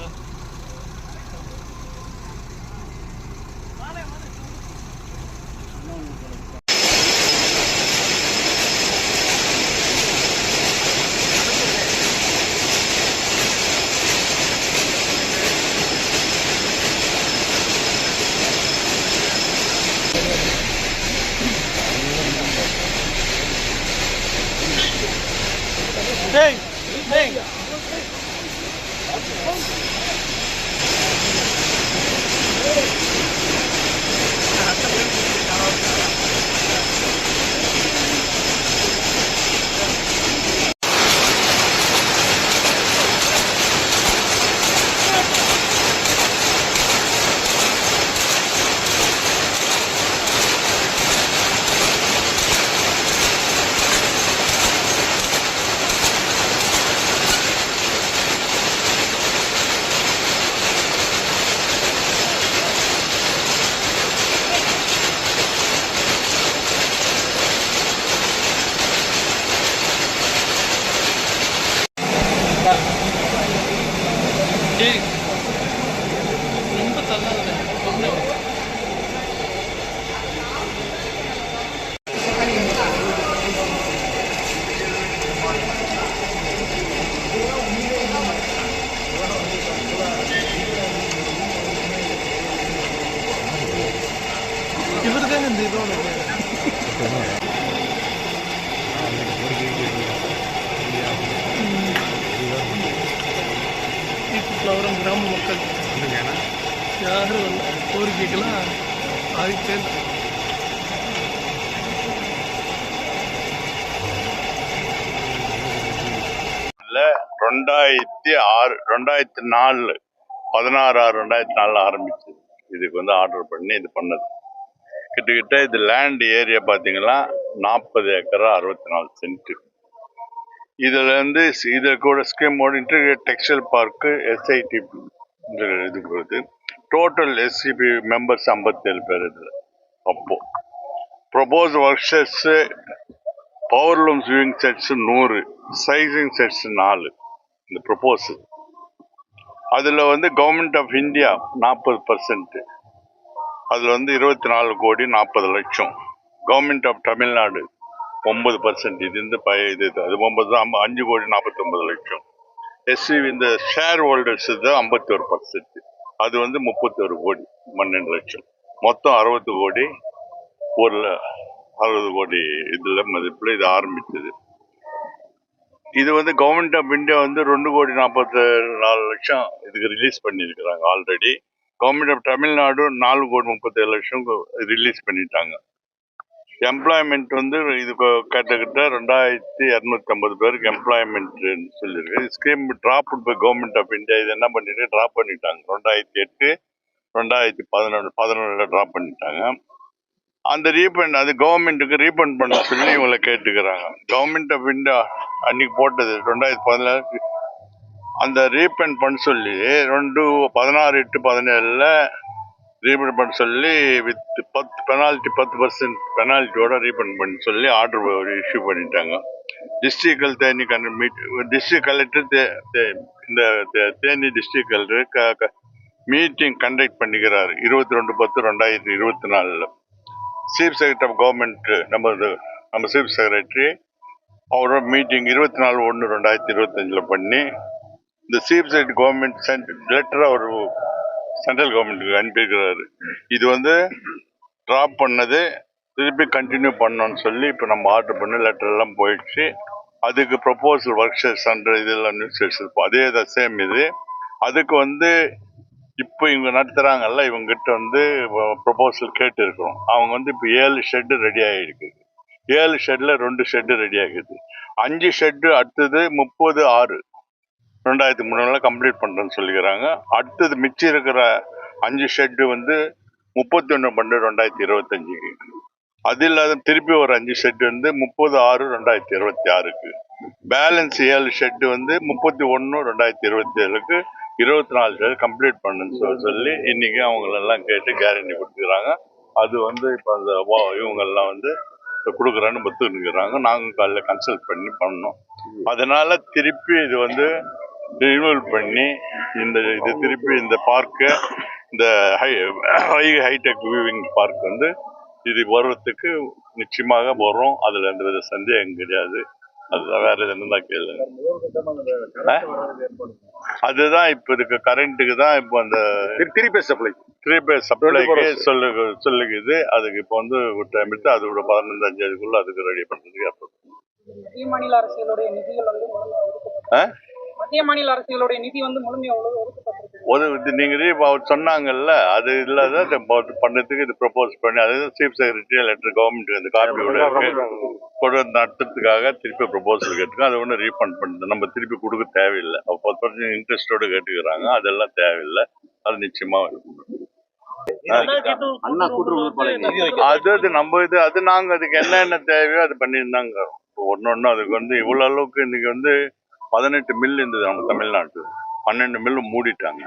brother. அவரும் கிராம மக்கள். யாரும் இல்லை கோரிக்கைக்கெல்லாம் ஆதித்தே ரெண்டாயிரத்தி ஆறு ரெண்டாயிரத்தி நாலு பதினாறு ஆறு ரெண்டாயிரத்தி நாலில் ஆரம்பிச்சு. இதுக்கு வந்து ஆர்டர் பண்ணி இது பண்ணது. கிட்டத்தட்ட இது லேண்ட் ஏரியா பார்த்தீங்கன்னா நாற்பது ஏக்கரா அறுபத்தி நாலு சென்ட் இதுல இருந்து இதில் கூட ஸ்கீமோட இன்டகிரேட் டெக்ஸ்டைல் பார்க்கு எஸ்ஐடி இது வருது. டோட்டல் எஸ்சிபி மெம்பர்ஸ் ஐம்பத்தேழு பேர் இதில். அப்போ propose work power loom swing sets நூறு சைசிங் செட்ஸ் நாலு இந்த ப்ரொபோஸு அதில் வந்து கவர்மெண்ட் ஆஃப் இந்தியா நாற்பது பர்சன்ட்டு அதில் வந்து இருபத்தி நாலு கோடி நாற்பது லட்சம். கவர்மெண்ட் ஆஃப் தமிழ்நாடு ஒன்பது பர்சன்ட் இது இந்த ப இது அது ஒன்பது தான் அஞ்சு கோடி நாற்பத்தொம்பது லட்சம். எஸ்சி இந்த ஷேர் ஹோல்டர்ஸ் தான் ஐம்பத்தோரு பர்சன்ட் அது வந்து முப்பத்தொரு கோடி பன்னெண்டு லட்சம். மொத்தம் அறுபது கோடி ஒரு அறுபது கோடி இதில் மதிப்பில் இது ஆரம்பித்தது இது வந்து கவர்மெண்ட் ஆஃப் இந்தியா வந்து ரெண்டு கோடி நாற்பத்தி நாலு லட்சம் இதுக்கு ரிலீஸ் பண்ணியிருக்கிறாங்க ஆல்ரெடி கவர்மெண்ட் ஆஃப் தமிழ்நாடு நாலு கோடி முப்பத்தேழு லட்சம் ரிலீஸ் பண்ணிட்டாங்க. எம்ப்ளாய்மெண்ட் வந்து இது கிட்டத்தட்ட ரெண்டாயிரத்தி இரநூத்தி ஐம்பது பேருக்கு எம்ப்ளாய்மெண்ட்னு சொல்லியிருக்கு scheme drop by government of India இது என்ன பண்ணிட்டு ட்ராப் பண்ணிட்டாங்க. ரெண்டாயிரத்தி எட்டு ரெண்டாயிரத்தி பதினொன்று பதினொன்றில் ட்ராப் பண்ணிட்டாங்க. அந்த ரீஃபண்ட் அது கவர்மெண்ட்டுக்கு ரீஃபண்ட் பண்ண சொல்லி இவங்களை கேட்டுக்கிறாங்க. கவர்மெண்ட் ஆஃப் இந்தியா அன்னைக்கு போட்டது ரெண்டாயிரத்தி பதினாறு. அந்த ரீஃபண்ட் பண்ண சொல்லி ரெண்டு பதினாறு எட்டு பதினேழில் ரீஃபண்ட் பண்ண சொல்லி வித் பத்து பெனால்ட்டி பத்து பர்சன்ட் பெனால்ட்டியோட ரீஃபண்ட் பண்ண சொல்லி ஆர்டர் இஷ்யூ பண்ணிட்டாங்க. டிஸ்ட்ரிக்ட் தேனி கண்ட மீட் டிஸ்ட்ரிக்ட் கலெக்டர் இந்த தே- Theni district collector meeting conduct பண்ணிக்கிறார். இருபத்தி ரெண்டு பத்து ரெண்டாயிரத்தி இருபத்தி நாலில். சீஃப் செக்ரட்டரி ஆஃப் கவர்மெண்ட் நம்ம நம்ம சீஃப் செக்ரட்டரி அவரோட மீட்டிங் இருபத்தி நாலு ஒன்று ரெண்டாயிரத்தி இருபத்தஞ்சில் பண்ணி இந்த chief secretary government sent letter அவர் சென்ட்ரல் கவர்மெண்ட்டுக்கு அனுப்பியிருக்கிறாரு. இது வந்து ட்ராப் பண்ணது திருப்பி கண்டினியூ பண்ணோன்னு சொல்லி இப்போ நம்ம ஆர்டர் பண்ணி லெட்டர் எல்லாம் போயிடுச்சு. அதுக்கு ப்ரொபோசல் ஒர்க் ஷெட்ஸ் இதெல்லாம் நியூஸ் இருப்போம் அதே தான் சேம் இது. அதுக்கு வந்து இப்போ இவங்க நடத்துகிறாங்கல்ல இவங்ககிட்ட வந்து ப்ரொபோசல் கேட்டு இருக்கிறோம் அவங்க வந்து இப்போ ஏழு ஷெட்டு ரெடி ஆகிருக்குது ஏழு ஷெட்டில் ரெண்டு ஷெட்டு ரெடி ஆகிடுது அஞ்சு ஷெட்டு அடுத்தது முப்பது ஆறு. ரெண்டாயிரத்தி மூணுல கம்ப்ளீட் பண்ணுறேன்னு சொல்லிக்கிறாங்க. அடுத்தது மிச்சம் இருக்கிற அஞ்சு ஷெட்டு வந்து முப்பத்தி ஒன்று பன்னெண்டு ரெண்டாயிரத்தி இருபத்தஞ்சுக்கு. அது இல்லாத திருப்பி ஒரு அஞ்சு ஷெட் வந்து முப்பது ஆறு ரெண்டாயிரத்தி இருபத்தி ஆறுக்கு. பேலன்ஸ் ஏழு ஷெட்டு வந்து முப்பத்தி ஒன்று ரெண்டாயிரத்தி இருபத்தி ஏழுக்கு இருபத்தி நாலு ஷெட் கம்ப்ளீட் பண்ணுன்னு சொல்லி சொல்லி அவங்களெல்லாம் கேட்டு கேரண்டி கொடுத்துக்கிறாங்க. அது வந்து இப்போ அந்த வா- இவங்கெல்லாம் வந்து கொடுக்குறான்னு பத்துக்கிறாங்க நாங்கள் காலையில் கன்சல்ட் பண்ணி பண்ணோம். அதனால் திருப்பி இது வந்து ரினிவல் பண்ணி இந்த இது திருப்பி இந்த பார்க்கு இந்த high high hitech viewing park வந்து இது வர்றதுக்கு நிச்சயமாக வரும் அதுல எந்த வித சந்தேகம் கிடையாது அதுதான் வேற தான் கேளுங்க? அதுதான் இப்ப இதுக்கு கரண்ட்டுக்கு தான் இப்போ அந்த three phase supply three phase சப்ளைக்கு. சொல்லு சொல்லுக்குது அதுக்கு இப்போ வந்து ஒரு டைம் எடுத்து அதோட பதினஞ்சாம் தேதிக்குள்ள அதுக்கு ரெடி பண்றதுக்கு effort. மத்திய மாநில அரசுகளுடைய வந்து நிதி வந்து முழுமையா ஒதுக்கப்பட்டிருக்கு. நீங்க அவர் சொன்னாங்கல்ல அது இல்லாத பண்ணதுக்கு இது ப்ரொபோஸ் பண்ணி அது சீஃப் செக்ரட்டரி லெட்டர் கவர்மெண்ட் அந்த காப்பியோட கொண்டு வந்து நடத்துறதுக்காக திருப்பி ப்ரொபோசல் கேட்டுக்கோம் அதை ஒன்றும் ரீஃபண்ட் பண்ணுது நம்ம திருப்பி கொடுக்க தேவையில்லை. பத்து பர்சன்ட் இன்ட்ரெஸ்டோட கேட்டுக்கிறாங்க. அதெல்லாம் தேவையில்லை. அது நிச்சயமா அது அது நம்ம இது அது நாங்க அதுக்கு என்னென்ன தேவையோ அது பண்ணியிருந்தாங்க. ஒன்னு ஒண்ணு அதுக்கு வந்து இவ்வளவு அளவுக்கு இன்னைக்கு வந்து பதினெட்டு மில் இருந்தது நம்ம தமிழ்நாட்டு பன்னெண்டு மில்லு மூடிட்டாங்க.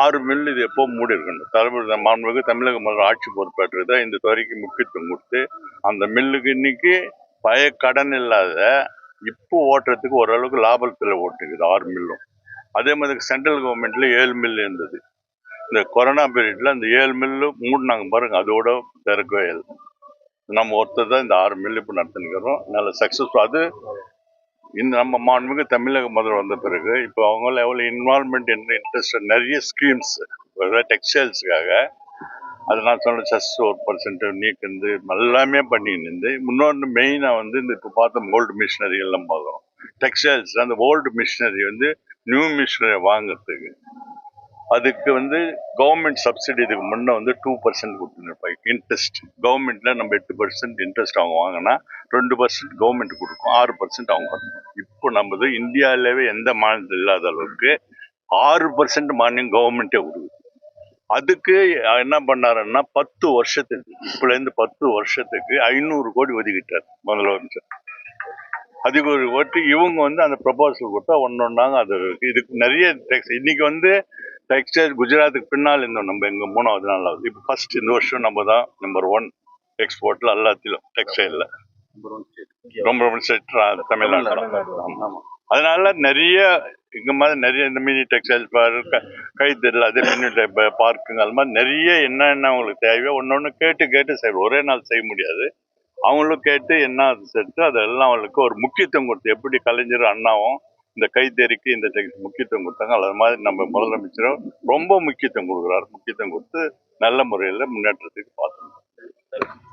ஆறு மில் இது எப்போ மூடி இருக்கணும் தளபதி மாண்புமிகு தமிழக முதல்வர் ஆட்சி பொறுப்பேற்று தான் இந்த துறைக்கு முக்கியத்துவம் கொடுத்து அந்த மில்லுக்கு இன்னைக்கு பய கடன் இல்லாத இப்போ ஓட்டுறதுக்கு ஓரளவுக்கு லாபத்தில் ஓட்டுக்குது ஆறு மில்லும். அதே மாதிரி சென்ட்ரல் கவர்மெண்ட்ல ஏழு மில் இருந்தது. இந்த கொரோனா பீரியட்ல இந்த ஏழு மில்லு மூடினாங்க பாருங்க அதோட திறக்கவே இல்லை. நம்ம ஒருத்தர் தான் இந்த ஆறு மில் இப்போ நடத்தினுக்கிறோம் நல்ல சக்ஸஸ்ஃபுல் அது இந்த நம்ம மாண்புமிகு தமிழக முதல்வர் வந்த பிறகு இப்போ அவங்கள எவ்வளோ இன்வால்மெண்ட் என்ன இன்ட்ரெஸ்ட் நிறைய ஸ்கீம்ஸ் டெக்ஸ்டைல்ஸுக்காக அது நான் சொன்ன செஸ் ஒரு பர்சன்ட் நீக்கிருந்து எல்லாமே பண்ணின்னு இருந்து இன்னொன்று மெயினாக வந்து இந்த இப்போ பார்த்த ஓல்டு மிஷினரிகள்லாம் பார்க்குறோம். டெக்ஸ்டைல்ஸ் அந்த ஓல்டு மிஷினரி வந்து நியூ மிஷினரி வாங்குறதுக்கு. அதுக்கு வந்து கவர்மெண்ட் சப்சிடி இதுக்கு முன்னே வந்து டூ பர்சன்ட் கொடுத்துருப்பாங்க இன்ட்ரெஸ்ட் கவர்மெண்ட்ல நம்ம எட்டு பர்சன்ட் இன்ட்ரெஸ்ட் அவங்க வாங்கினா ரெண்டு பர்சன்ட் கவர்மெண்ட் கொடுக்கும். ஆறு பர்சன்ட் அவங்க இப்போ நம்மது இந்தியாவிலேயே எந்த மாநிலத்தில் இல்லாத அளவுக்கு ஆறு பர்சன்ட் மானியம் கவர்மெண்ட்டே கொடுக்குது. அதுக்கு என்ன பண்ணாருன்னா பத்து வருஷத்துக்கு இப்போலேருந்து பத்து வருஷத்துக்கு ஐநூறு கோடி ஒதுக்கிட்டார் முதல்வர். அதுக்கு ஒரு ஓட்டு இவங்க வந்து அந்த ப்ரப்போசல் கொடுத்தா ஒன்று ஒன்றாங்க அது இதுக்கு நிறைய டெக்ஸ் இன்னைக்கு வந்து டெக்ஸ்டைல் குஜராத்துக்கு பின்னால் இருந்தோம் நம்ம எங்க மூணாவது நாலாவது. இப்போ ஃபர்ஸ்ட் இந்த வருஷம் நம்ம தான் நம்பர் ஒன் எக்ஸ்போர்ட்டில் எல்லாத்திலும் டெக்ஸ்டைலில் ரொம்ப ரொம்ப செட் தமிழ்நாடு. அதனால நிறைய இங்க மாதிரி நிறைய இந்த மினி டெக்ஸ்டைல் கைத்தறில் அதே மினி பார்க்குங்க அது மாதிரி நிறைய என்னென்ன அவங்களுக்கு தேவையோ ஒன்று ஒன்று கேட்டு கேட்டு செய்வோம். ஒரே நாள் செய்ய முடியாது. அவங்களும் கேட்டு என்ன செட்டு அதெல்லாம் அவங்களுக்கு ஒரு முக்கியத்துவம் கொடுத்து எப்படி கலைஞர் அண்ணாவும் இந்த கைத்தறிக்கு இந்த முக்கியத்துவம் கொடுத்தாங்க. அது மாதிரி நம்ம முதலமைச்சரும் ரொம்ப முக்கியத்துவம் கொடுக்குறாரு. முக்கியத்துவம் கொடுத்து நல்ல முறையில் முன்னேற்றத்துக்கு பார்த்துருக்கோம்